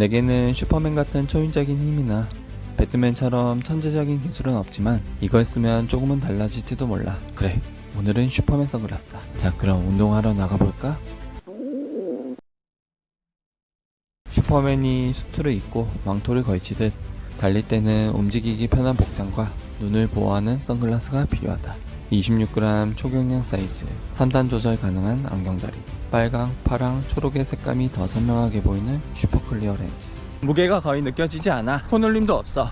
내게는 슈퍼맨 같은 초인적인 힘이나 배트맨처럼 천재적인 기술은 없지만 이걸 쓰면 조금은 달라질지도 몰라. 그래, 오늘은 슈퍼맨 선글라스다. 자, 그럼 운동하러 나가볼까? 슈퍼맨이 수트를 입고 망토를 걸치듯 달릴 때는 움직이기 편한 복장과 눈을 보호하는 선글라스가 필요하다. 26g 초경량 사이즈, 3단 조절 가능한 안경다리, 빨강, 파랑, 초록의 색감이 더 선명하게 보이는 슈퍼 클리어 렌즈. 무게가 거의 느껴지지 않아. 코놀림도 없어.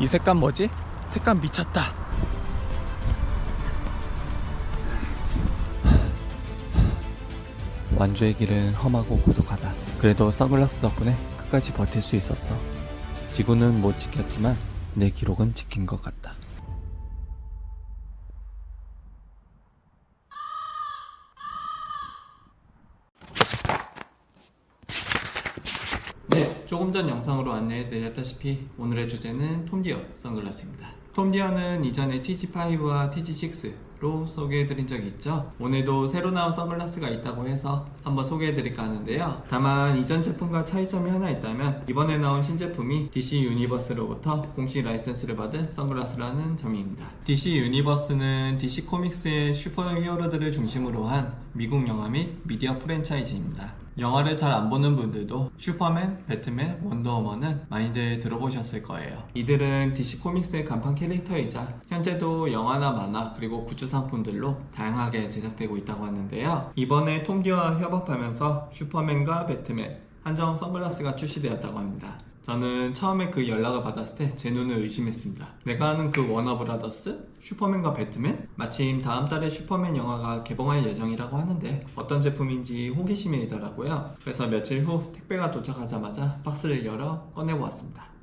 이 색감 뭐지? 색감 미쳤다. 완주의 길은 험하고 고독하다. 그래도 선글라스 덕분에 끝까지 버틸 수 있었어. 지구는 못 지켰지만 내 기록은 지킨 것 같다. 네, 조금 전 영상으로 안내해드렸다시피 오늘의 주제는 톰디어 선글라스입니다. 톰디어는 이전에 TG5와 TG6로 소개해드린 적이 있죠. 오늘도 새로 나온 선글라스가 있다고 해서 한번 소개해드릴까 하는데요. 다만 이전 제품과 차이점이 하나 있다면 이번에 나온 신제품이 DC 유니버스로부터 공식 라이센스를 받은 선글라스라는 점입니다. DC 유니버스는 DC 코믹스의 슈퍼 히어로들을 중심으로 한 미국 영화 및 미디어 프랜차이즈입니다. 영화를 잘 안 보는 분들도 슈퍼맨, 배트맨, 원더우먼은 많이들 들어보셨을 거예요. 이들은 DC 코믹스의 간판 캐릭터이자 현재도 영화나 만화 그리고 굿즈 상품들로 다양하게 제작되고 있다고 하는데요. 이번에 톰디와 협업하면서 슈퍼맨과 배트맨 한정 선글라스가 출시되었다고 합니다. 저는 처음에 그 연락을 받았을 때 제 눈을 의심했습니다. 내가 아는 그 워너브라더스? 슈퍼맨과 배트맨? 마침 다음 달에 슈퍼맨 영화가 개봉할 예정이라고 하는데 어떤 제품인지 호기심이 있더라고요. 그래서 며칠 후 택배가 도착하자마자 박스를 열어 꺼내보았습니다.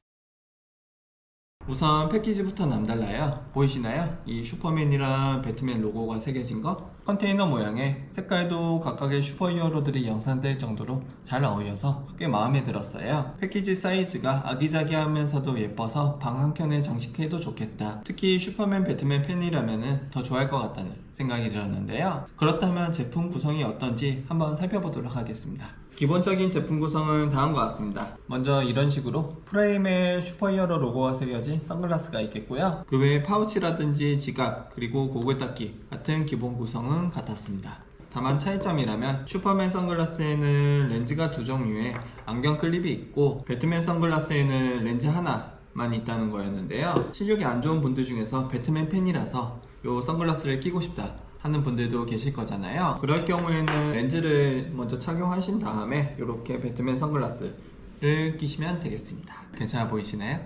우선 패키지부터 남달라요. 보이시나요? 이 슈퍼맨이랑 배트맨 로고가 새겨진 거? 컨테이너 모양에 색깔도 각각의 슈퍼히어로들이 영상될 정도로 잘 어울려서 꽤 마음에 들었어요. 패키지 사이즈가 아기자기하면서도 예뻐서 방 한켠에 장식해도 좋겠다. 특히 슈퍼맨, 배트맨 팬이라면 더 좋아할 것 같다는 생각이 들었는데요. 그렇다면 제품 구성이 어떤지 한번 살펴보도록 하겠습니다. 기본적인 제품 구성은 다음과 같습니다. 먼저 이런 식으로 프레임에 슈퍼히어로 로고가 새겨진 선글라스가 있겠고요. 그 외에 파우치라든지 지갑 그리고 고글 닦기 같은 기본 구성은 같았습니다. 다만 차이점이라면 슈퍼맨 선글라스에는 렌즈가 두 종류의 안경 클립이 있고 배트맨 선글라스에는 렌즈 하나만 있다는 거였는데요. 시력이 안 좋은 분들 중에서 배트맨 팬이라서 이 선글라스를 끼고 싶다 하는 분들도 계실 거잖아요. 그럴 경우에는 렌즈를 먼저 착용하신 다음에 이렇게 배트맨 선글라스를 끼시면 되겠습니다. 괜찮아 보이시나요?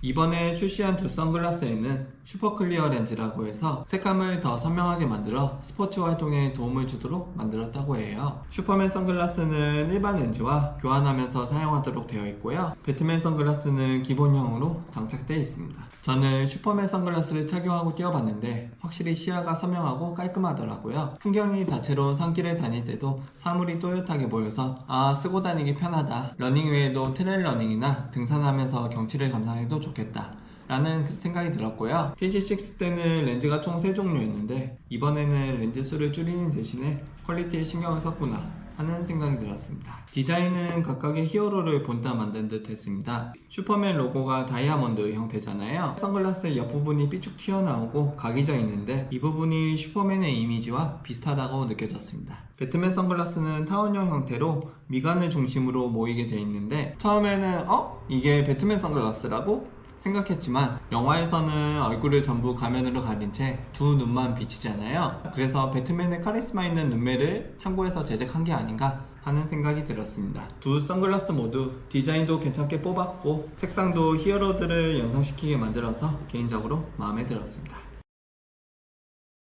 이번에 출시한 두 선글라스에는 슈퍼 클리어 렌즈라고 해서 색감을 더 선명하게 만들어 스포츠 활동에 도움을 주도록 만들었다고 해요. 슈퍼맨 선글라스는 일반 렌즈와 교환하면서 사용하도록 되어 있고요. 배트맨 선글라스는 기본형으로 장착되어 있습니다. 저는 슈퍼맨 선글라스를 착용하고 뛰어봤는데 확실히 시야가 선명하고 깔끔하더라고요. 풍경이 다채로운 산길을 다닐 때도 사물이 또렷하게 보여서 아 쓰고 다니기 편하다. 러닝 외에도 트레일 러닝이나 등산하면서 경치를 감상해도 좋겠다. 라는 생각이 들었고요. TG6 때는 렌즈가 총 3종류였는데 이번에는 렌즈 수를 줄이는 대신에 퀄리티에 신경을 썼구나 하는 생각이 들었습니다. 디자인은 각각의 히어로를 본따 만든 듯 했습니다. 슈퍼맨 로고가 다이아몬드 형태잖아요. 선글라스 옆부분이 삐쭉 튀어나오고 각이 져 있는데 이 부분이 슈퍼맨의 이미지와 비슷하다고 느껴졌습니다. 배트맨 선글라스는 타원형 형태로 미간을 중심으로 모이게 돼 있는데 처음에는 어? 이게 배트맨 선글라스라고? 생각했지만 영화에서는 얼굴을 전부 가면으로 가린 채 두 눈만 비치잖아요. 그래서 배트맨의 카리스마 있는 눈매를 참고해서 제작한 게 아닌가 하는 생각이 들었습니다. 두 선글라스 모두 디자인도 괜찮게 뽑았고 색상도 히어로들을 연상시키게 만들어서 개인적으로 마음에 들었습니다.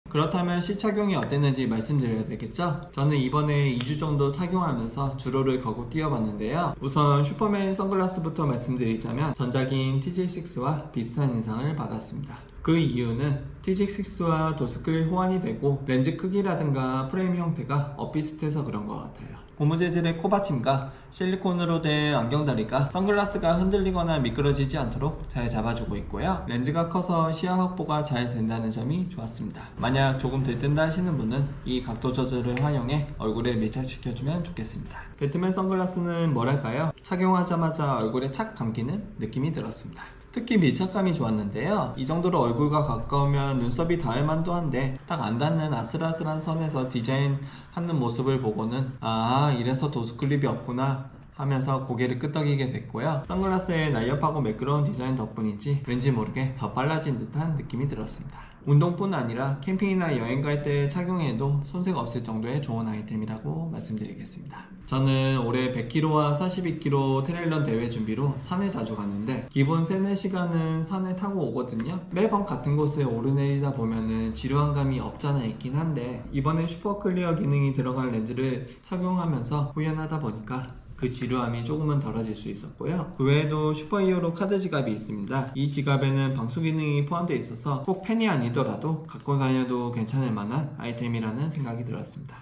그렇다면 시 착용이 어땠는지 말씀드려야 되겠죠? 저는 이번에 2주 정도 착용하면서 주로를 거고 뛰어봤는데요. 우선 슈퍼맨 선글라스부터 말씀드리자면 전작인 TG6와 비슷한 인상을 받았습니다. 그 이유는 TG6와 도스클 호환이 되고 렌즈 크기라든가 프레임 형태가 엇비슷해서 그런 것 같아요. 고무 재질의 코받침과 실리콘으로 된 안경다리가 선글라스가 흔들리거나 미끄러지지 않도록 잘 잡아주고 있고요. 렌즈가 커서 시야 확보가 잘 된다는 점이 좋았습니다. 만약 조금 들뜬다 하시는 분은 이 각도 조절을 활용해 얼굴에 밀착시켜주면 좋겠습니다. 배트맨 선글라스는 뭐랄까요? 착용하자마자 얼굴에 착 감기는 느낌이 들었습니다. 특히 밀착감이 좋았는데요. 이 정도로 얼굴과 가까우면 눈썹이 닿을 만도 한데 딱 안 닿는 아슬아슬한 선에서 디자인하는 모습을 보고는 아 이래서 도스클립이 없구나 하면서 고개를 끄덕이게 됐고요. 선글라스의 날렵하고 매끄러운 디자인 덕분인지 왠지 모르게 더 빨라진 듯한 느낌이 들었습니다. 운동뿐 아니라 캠핑이나 여행 갈 때 착용해도 손색 없을 정도의 좋은 아이템이라고 말씀드리겠습니다. 저는 올해 100km와 42km 트레일런 대회 준비로 산에 자주 갔는데 기본 3, 4시간은 산을 타고 오거든요. 매번 같은 곳에 오르내리다 보면은 지루한 감이 없잖아 있긴 한데 이번에 슈퍼 클리어 기능이 들어간 렌즈를 착용하면서 후연하다 보니까 그 지루함이 조금은 덜어질 수 있었고요. 그 외에도 슈퍼히어로 카드 지갑이 있습니다. 이 지갑에는 방수 기능이 포함되어 있어서 꼭 펜이 아니더라도 갖고 다녀도 괜찮을 만한 아이템이라는 생각이 들었습니다.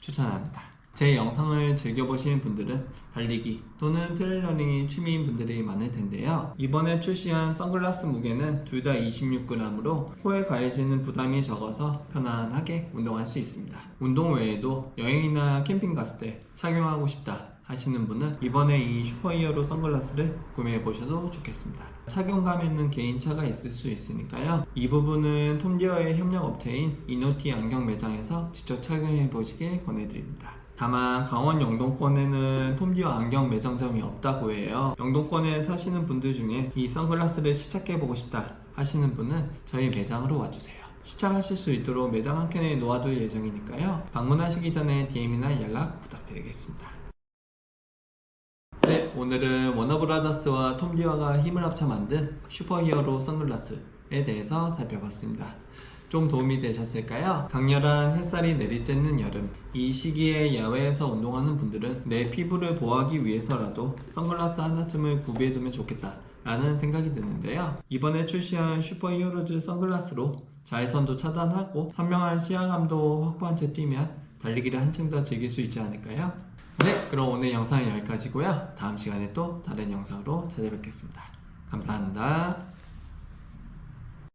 추천합니다. 제 영상을 즐겨보시는 분들은 달리기 또는 트레일러닝이 취미인 분들이 많을 텐데요. 이번에 출시한 선글라스 무게는 둘 다 26g으로 코에 가해지는 부담이 적어서 편안하게 운동할 수 있습니다. 운동 외에도 여행이나 캠핑 갔을 때 착용하고 싶다 하시는 분은 이번에 이 슈퍼히어로 선글라스를 구매해 보셔도 좋겠습니다. 착용감에는 개인차가 있을 수 있으니까요. 이 부분은 톰디어의 협력 업체인 이노티 안경 매장에서 직접 착용해 보시길 권해드립니다. 다만 강원 영동권에는 톰디어 안경 매장점이 없다고 해요. 영동권에 사시는 분들 중에 이 선글라스를 시착해 보고 싶다 하시는 분은 저희 매장으로 와주세요. 시착하실 수 있도록 매장 한 켠에 놓아둘 예정이니까요. 방문하시기 전에 DM이나 연락 부탁드리겠습니다. 네, 오늘은 워너브라더스와 톰디어가 힘을 합쳐 만든 슈퍼히어로 선글라스에 대해서 살펴봤습니다. 좀 도움이 되셨을까요? 강렬한 햇살이 내리쬐는 여름, 이 시기에 야외에서 운동하는 분들은 내 피부를 보호하기 위해서라도 선글라스 하나쯤을 구비해두면 좋겠다. 라는 생각이 드는데요. 이번에 출시한 슈퍼히어로즈 선글라스로 자외선도 차단하고 선명한 시야감도 확보한 채 뛰면 달리기를 한층 더 즐길 수 있지 않을까요? 네, 그럼 오늘 영상은 여기까지고요. 다음 시간에 또 다른 영상으로 찾아뵙겠습니다. 감사합니다.